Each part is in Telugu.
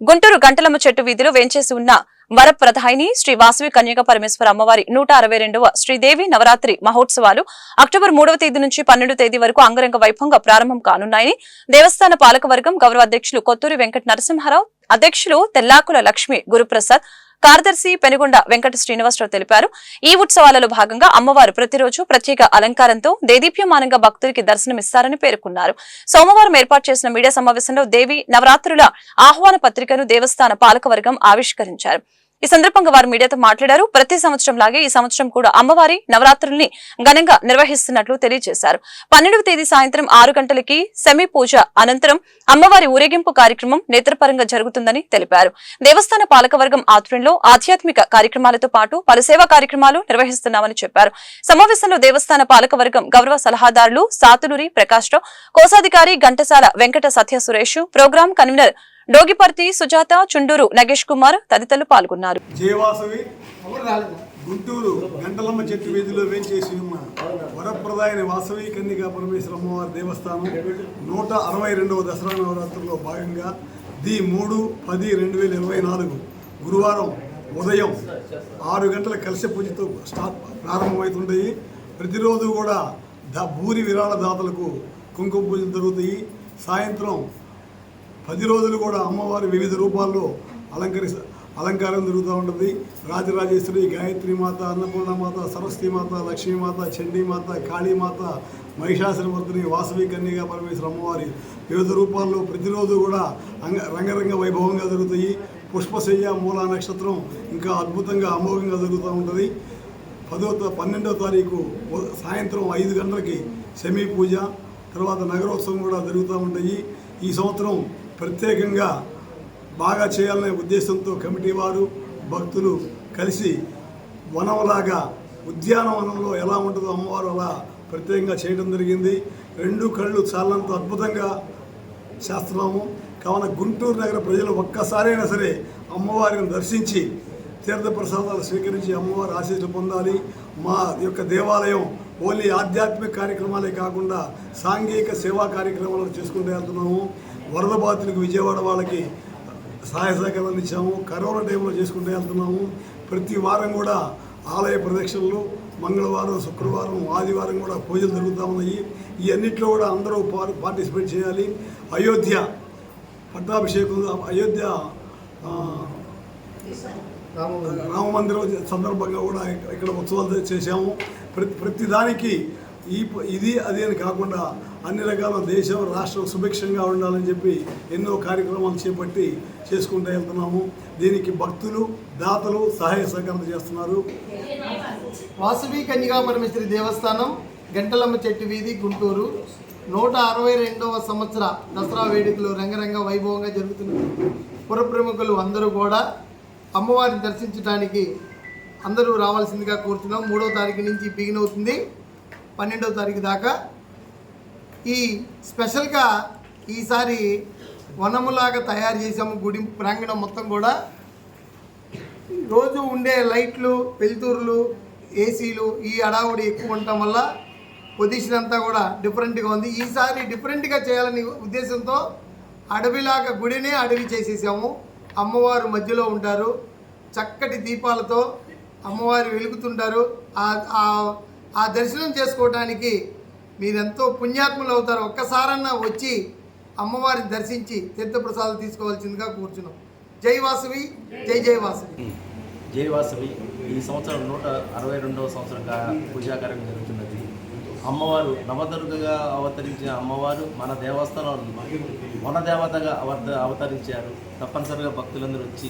గుంటూరు గంటలమ్మ చెట్టు వీధిలో వేంచేసి ఉన్న వరప్రధాయిని శ్రీ వాసవి కన్యక పరమేశ్వర అమ్మవారి నూట అరవై రెండవ శ్రీదేవి నవరాత్రి మహోత్సవాలు అక్టోబర్ మూడవ తేదీ నుంచి పన్నెండు తేదీ వరకు అంగరంగ వైభవంగా ప్రారంభం కానున్నాయని దేవస్థాన పాలకవర్గం గౌరవ అధ్యక్షులు కొత్తూరి వెంకట నరసింహారావు అధ్యక్షులు తెల్లాకుల లక్ష్మి గురుప్రసాద్ కార్యదర్శి పెనుగొండ వెంకట శ్రీనివాసరావు తెలిపారు. ఈ ఉత్సవాలలో భాగంగా అమ్మవారు ప్రతిరోజు ప్రత్యేక అలంకారంతో దేదీప్యమానంగా భక్తులకి దర్శనమిస్తారని పేర్కొన్నారు. సోమవారం ఏర్పాటు చేసిన మీడియా సమావేశంలో దేవి నవరాత్రుల ఆహ్వాన పత్రికను దేవస్థాన పాలకవర్గం ఆవిష్కరించారు. ఈ సందర్భంగా వారు మీడియాతో మాట్లాడారు. ప్రతి సంవత్సరం లాగే ఈ సంవత్సరం కూడా అమ్మవారి నవరాత్రుల్ని ఘనంగా నిర్వహిస్తున్నట్లు తెలియజేశారు. పన్నెండవ తేదీ సాయంత్రం ఆరు గంటలకి సెమీ పూజ అనంతరం అమ్మవారి ఊరేగింపు కార్యక్రమం నేత్రపరంగా జరుగుతుందని తెలిపారు. దేవస్థాన పాలకవర్గం ఆధ్వర్యంలో ఆధ్యాత్మిక కార్యక్రమాలతో పాటు పలు సేవా కార్యక్రమాలు నిర్వహిస్తున్నామని చెప్పారు. సమావేశంలో దేవస్థాన పాలకవర్గం గౌరవ సలహాదారులు సాతులూరి ప్రకాష్ రావు కోశాధికారి ఘంటసాల వెంకట సత్య సురేష్ ప్రోగ్రాం కన్వీనర్ డోగిపర్తి సుజాత చుండూరు నగేష్ కుమార్ తదితరులు పాల్గొన్నారు. జయవాసవి గుంటూరు గంటలమ్మ చెట్టు వీధిలో వేంచేసి ఉన్న వరప్రదాయని వాసవి కన్నిగా పరమేశ్వర అమ్మవారి దేవస్థానం. నూట అరవై రెండవ దసరా నవరాత్రుల్లో భాగంగా ది మూడు పది రెండు వేల ఇరవై నాలుగు గురువారం ఉదయం ఆరు గంటల కలశ పూజతో స్టార్ట్ ప్రారంభమవుతుంటాయి ప్రతిరోజు కూడా ద భూరి విరాళ దాతలకు కుంకుమ పూజలు జరుగుతాయి. సాయంత్రం పది రోజులు కూడా అమ్మవారి వివిధ రూపాల్లో అలంకరి అలంకారం జరుగుతూ ఉంటుంది. రాజరాజేశ్వరి గాయత్రి మాత అన్నపూర్ణ మాత సరస్వతి మాత లక్ష్మీమాత చండీమాత కాళీమాత మహిషాసురమర్దిని వాసవి కన్యగా పరమేశ్వర అమ్మవారి వివిధ రూపాల్లో ప్రతిరోజు కూడా అంగ రంగరంగ వైభవంగా జరుగుతాయి. పుష్పశయ్య మూల నక్షత్రం ఇంకా అద్భుతంగా అమోఘంగా జరుగుతూ ఉంటుంది. పదో పన్నెండో తారీఖు సాయంత్రం ఐదు గంటలకి సెమీ పూజ తర్వాత నగరోత్సవం కూడా జరుగుతూ ఉంటాయి. ఈ సంవత్సరం ప్రత్యేకంగా బాగా చేయాలనే ఉద్దేశంతో కమిటీ వారు భక్తులు కలిసి వనంలాగా ఉద్యానవనంలో ఎలా ఉంటుందో అమ్మవారు అలా ప్రత్యేకంగా చేయడం జరిగింది. రెండు కళ్ళు చాలంత అద్భుతంగా చేస్తున్నాము. కావున గుంటూరు నగర ప్రజలు ఒక్కసారైనా సరే అమ్మవారిని దర్శించి తీర్థప్రసాదాలు స్వీకరించి అమ్మవారి ఆశీస్సులు పొందాలి. మా యొక్క దేవాలయం ఓన్లీ ఆధ్యాత్మిక కార్యక్రమాలే కాకుండా సాంఘిక సేవా కార్యక్రమాలు చేసుకుంటూ వెళ్తున్నాము. వరద బాధితులకు విజయవాడ వాళ్ళకి సహాయ సహకారాలు ఇచ్చాము కరోనా టైంలో చేసుకుంటూ వెళ్తున్నాము. ప్రతి వారం కూడా ఆలయ ప్రదక్షిణలు మంగళవారం శుక్రవారం ఆదివారం కూడా పూజలు జరుగుతూ ఉన్నాయి. ఈ అన్నింటిలో కూడా అందరూ పార్టిసిపేట్ చేయాలి. అయోధ్య పట్టాభిషేకం అయోధ్య రామ మందిరం సందర్భంగా కూడా ఇక- ఇక్కడ ఉత్సవాలు చేశాము. ప్రతి ప్రతి దానికి ఈ ఇది అది అని కాకుండా అన్ని రకాల దేశం రాష్ట్రం సుభిక్షంగా ఉండాలని చెప్పి ఎన్నో కార్యక్రమాలు చేపట్టి చేసుకుంటూ వెళ్తున్నాము. దీనికి భక్తులు దాతలు సహాయ సహకారాలు చేస్తున్నారు. వాసవి కన్యకా పరమేశ్వరి దేవస్థానం గంటలమ్మ చెట్టు వీధి గుంటూరు. నూట అరవై రెండవ సంవత్సర దసరా వేడుకలు రంగరంగ వైభవంగా జరుగుతున్నది పుర ప్రముఖులు అందరూ కూడా అమ్మవారిని దర్శించడానికి అందరూ రావాల్సిందిగా కోరుతున్నాం. మూడో తారీఖు నుంచి బిగిన్ అవుతుంది. పన్నెండవ తారీఖు దాకా. ఈ స్పెషల్గా ఈసారి వనములాగా తయారు చేసాము గుడి ప్రాంగణం మొత్తం కూడా. రోజు ఉండే లైట్లు వెలుతురులు ఏసీలు ఈ అడావుడి ఎక్కువ ఉండటం వల్ల పొజిషన్ అంతా కూడా డిఫరెంట్గా ఉంది. ఈసారి డిఫరెంట్గా చేయాలని ఉద్దేశంతో అడవిలాగా గుడినే అడవి చేసేసాము. అమ్మవారు మధ్యలో ఉంటారు. చక్కటి దీపాలతో అమ్మవారు వెలుగుతుంటారు. ఆ- దర్శనం చేసుకోవడానికి మీరెంతో పుణ్యాత్ములు అవుతారు. ఒక్కసారన్నా వచ్చి అమ్మవారిని దర్శించి తీర్థప్రసాదాలు తీసుకోవాల్సిందిగా కూర్చున్నాం. జై వాసవి జై జై వాసవి. జయవాసవి ఈ సంవత్సరం నూట అరవై రెండవ సంవత్సరం కా- జరుగుతున్నది. అమ్మవారు నవదుర్గగా అవతరించిన అమ్మవారు మన దేవస్థానం మన దేవతగా అవత అవతరించారు. తప్పనిసరిగా భక్తులందరూ వచ్చి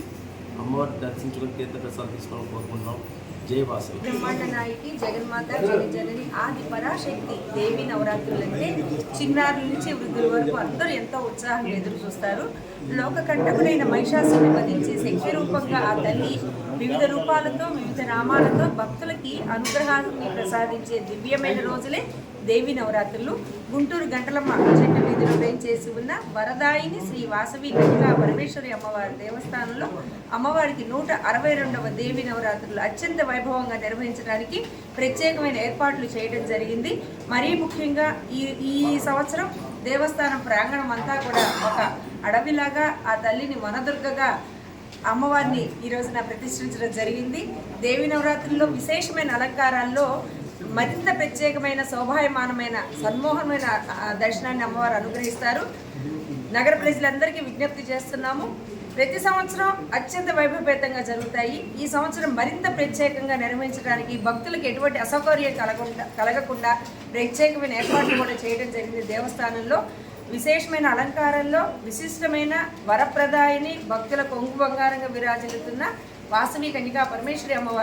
అమ్మవారిని దర్శించుకుని తీర్థప్రసాదం తీసుకోవాలని కోరుకుంటున్నాం. జయవాసవి. బ్రహ్మాండ నాయకి జగన్మాత జగజనని ఆది పరాశక్తి దేవి నవరాత్రులంటే చిన్నారుల నుంచి వృద్ధుల వరకు అందరూ ఎంతో ఉత్సాహంగా ఎదురు చూస్తారు. లోక కంటకుడైన మహిషాసుని వధించే శక్తి రూపంగా ఆ తల్లి వివిధ రూపాలతో వివిధ నామాలతో భక్తులకి అనుగ్రహాన్ని ప్రసాదించే దివ్యమైన రోజులే దేవి నవరాత్రులు. గుంటూరు గంటలమ్మ చెట్టు వీధిలో వేయించేసి ఉన్న వరదాయిని శ్రీ వాసవి కన్యకా పరమేశ్వరి అమ్మవారి దేవస్థానంలో అమ్మవారికి నూట అరవై రెండవ దేవి నవరాత్రులు అత్యంత వైభవంగా నిర్వహించడానికి ప్రత్యేకమైన ఏర్పాట్లు చేయడం జరిగింది. మరీ ముఖ్యంగా ఈ ఈ సంవత్సరం దేవస్థానం ప్రాంగణం అంతా కూడా ఒక అడవిలాగా ఆ తల్లిని వనదుర్గగా అమ్మవారిని ఈ రోజున ప్రతిష్ఠించడం జరిగింది. దేవి నవరాత్రుల్లో విశేషమైన అలంకారాల్లో మరింత ప్రత్యేకమైన శోభాయమానమైన సన్మోహనమైన దర్శనాన్ని అమ్మవారు అనుగ్రహిస్తారు. నగర ప్రజలందరికీ విజ్ఞప్తి చేస్తున్నాము. ప్రతి సంవత్సరం అత్యంత వైభవపేతంగా జరుగుతాయి. ఈ సంవత్సరం మరింత ప్రత్యేకంగా నిర్వహించడానికి భక్తులకు ఎటువంటి అసౌకర్యం కలగకుండా కలగకుండా ప్రత్యేకమైన ఏర్పాట్లు కూడా చేయడం జరిగింది దేవస్థానంలో. విశేషమైన అలంకారంలో విశిష్టమైన వరప్రదాయిని భక్తుల కొంగు బంగారంగా విరాజిల్లుతున్న వాసవి కన్యకా పరమేశ్వరి అమ్మవారి